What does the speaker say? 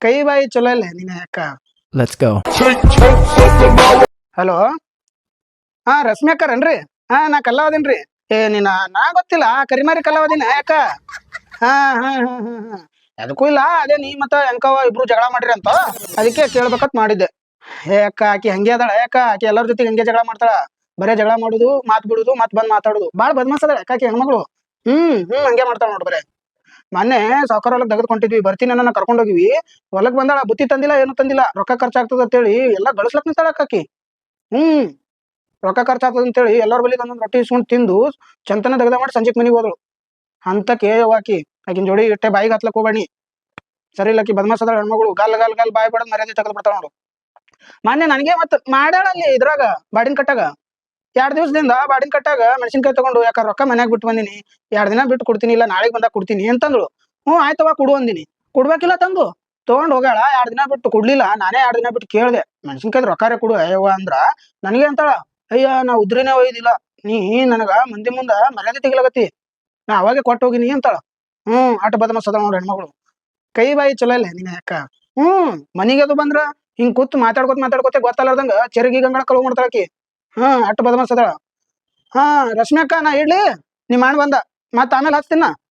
ಕೈ ಬಾಯಿ ಚಲೋ ಇಲ್ಲ ನಿನ್ನ ಯಾಕ ಲೆಟ್ಸ್ ಗೋ ಹಲೋ ಹಾ ರಶ್ಮಿ ಅಕ್ಕರನ್ರಿ ಹಾ ನಾ ಕಲ್ಲವದೀನ್ರಿ ಏ ನಿನ್ನ ನಾ ಗೊತ್ತಿಲ್ಲ ಕರಿಮಾರಿ ಕಲ್ಲವದಿನ ಯಾಕ ಹಾ ಹಾ ಹಾ ಹಾ ಹಾ ಅದಕ್ಕೂ ಇಲ್ಲ ಅದೇ ನೀ ಮತ್ತ ಹೆಂಕವ ಇಬ್ರು ಜಗಳ ಮಾಡ್ರಿ ಅಂತ. ಅದಕ್ಕೆ ಕೇಳ್ಬೇಕಂತ ಮಾಡಿದ್ದೆ. ಏ ಅಕ್ಕ ಆಕಿ ಹಂಗೆ ಅದಾಳ ಯಾಕ ಆಕಿ ಎಲ್ಲರ ಜೊತೆಗೆ ಹಂಗೆ ಜಗಳ ಮಾಡ್ತಾಳ. ಬರೇ ಜಗಳ ಮಾಡುದು ಮಾತ್ ಬಿಡುದು ಮತ್ ಬಂದ್ ಮಾತಾಡುದು. ಬಾಳ ಬದ್ಮಾಸ್ ಅದಾಳ ಯಾಕೆ ಹೆಣ್ಮಗಳು. ಹ್ಮ್ ಹ್ಮ್ ಹಂಗೆ ಮಾಡ್ತಾಳ ನೋಡ್ ಬರೇ. ಮೊನ್ನೆ ಸಾಕರ್ ಹೊಲಕ್ ತೆಗೆದುಕೊಂಡಿದ್ವಿ ಬರ್ತೀನಿ ನನ್ನ ಕರ್ಕೊಂಡ್ ಹೋಗಿವಿ. ಹೊಲಕ್ ಬಂದಾಳ, ಬುತ್ತಿ ತಂದಿಲ್ಲ, ಏನು ತಂದಿಲ್ಲ, ರೊಕ್ಕ ಖರ್ಚಾಗ್ತದ ಅಂತೇಳಿ ಎಲ್ಲ ಗಳಿಸ್ಲಕ್ ನಿಂತಾಳಕ್ಕಾಕಿ ಹ್ಮ್, ರೊಕ್ಕ ಖರ್ಚಾಗ್ತದ ಅಂತೇಳಿ ಎಲ್ಲರ ಬಳಿ ಒಂದೊಂದು ರೊಟ್ಟಿ ಇಸ್ಕೊಂಡು ತಿಂದು ಚಂತನ ತೆಗೆದ ಮಾಡಿ ಸಂಜೆಕ್ ಮನೆಗೆ ಹೋದಳು. ಅಂತ ಕೇಳವಾಕಿ ಆಕಿನ ಜೋಡಿ ಇಟ್ಟೆ ಬಾಯಿಗೆ ಹತ್ಲಕ್ ಹೋಗ್ಬೇಡಿ. ಸರಿ ಇಲ್ಲ ಆಕಿ ಬದ್ಮಾಸ್ ಅದಾಳ ಹೆಣ್ಮಗಳು, ಗಾಲ್ ಗಾಲ್ ಗಾಲ್ ಬಾಯಿ ಬಿಡೋದು ಮರ್ಯಾದೆ ತೆಗೆದು ಬಿಡ್ತಾಳ ನೋಡು. ಮೊನ್ನೆ ನನಗೆ ಮತ್ತೆ ಮಾಡ್ಯಾಳ ಅಲ್ಲಿ ಇದ್ರಾಗ, ಬಾಡಿನ ಕಟ್ಟಾಗ. ಎರಡ್ ದಿವಸದಿಂದ ಬಾಡಿನ ಕಟ್ಟಾಗ ಮೆಣಸಿನ್ಕಾಯಿ ತಗೊಂಡು, ಯಾಕ ರೊಕ್ಕ ಮನ್ಯಾಗ ಬಿಟ್ಟು ಬಂದಿನಿ? ಎರಡ್ ದಿನ ಬಿಟ್ಟು ಕೊಡ್ತೀನಿ ಇಲ್ಲ ನಾಳೆಗೆ ಬಂದಾಗ ಕೊಡ್ತೀನಿ ಅಂತಂದ್ಳು. ಹ್ಞೂ ಆಯ್ತವ ಕೊಡು ಅಂದಿನಿ. ಕೊಡ್ಬೇಕಿಲ್ಲ ತಂದು. ತಗೊಂಡ್ ಹೋಗ್ಯಾಳ, ಎರಡ್ ದಿನ ಬಿಟ್ಟು ಕೊಡ್ಲಿಲ್ಲ, ನಾನೇ ಎರಡ್ ದಿನ ಬಿಟ್ಟು ಕೇಳ್ದೆ. ಮೆಣಸಿನ್ಕಾಯಿ ರೊಕ್ಕಾರೆ ಕೊಡು ಅಯ್ಯವ ಅಂದ್ರ. ನನಗೆ ಅಂತಾಳ, ಅಯ್ಯ ನಾ ಉದ್ರಿನೇ ಒಯ್ದಿಲ್ಲ. ನೀ ನನಗ ಮಂದಿ ಮುಂದ ಮರ್ಯಾದೆ ತೆಗಿಲಕತ್ತಿ. ನಾ ಅವಾಗೆ ಕೊಟ್ಟು ಹೋಗಿನಿ ಅಂತಾಳ. ಹ್ಮ್ ಆಟ ಬದಮ ಸದ ನೋಡ್ ಹೆಣ್ಮಗಳು. ಕೈ ಬಾಯಿ ಚಲೋ ಇಲ್ಲ ನಿನ್ನ ಯಾಕ? ಹ್ಮ್ ಮನಿಗೆ ಅದು ಬಂದ್ರ ಹಿಂಗ್ ಕೂತ್ ಮಾತಾಡ್ಕೊತ ಮಾತಾಡ್ಕೊತ ಗೊತ್ತಲ್ಲಾರ್ದಂಗ ಚೆರಗಿ ಗಂಗಳ ಕಳುವ್ ಮಾಡ್ತಾಳಕಿ ಹ್ಮ್ ಅಟ್ ಬದಮಾಸ್ ಅದಾಳ ಹಾ, ರಶ್ಮಿ ಅಕ್ಕ, ನಾ ಇಡ್ಲಿ. ನಿಮ್ಮ ಅಣ್ಣ ಬಂದ. ಮತ್ತ ಆಮೇಲೆ ಹಚ್ತೀನ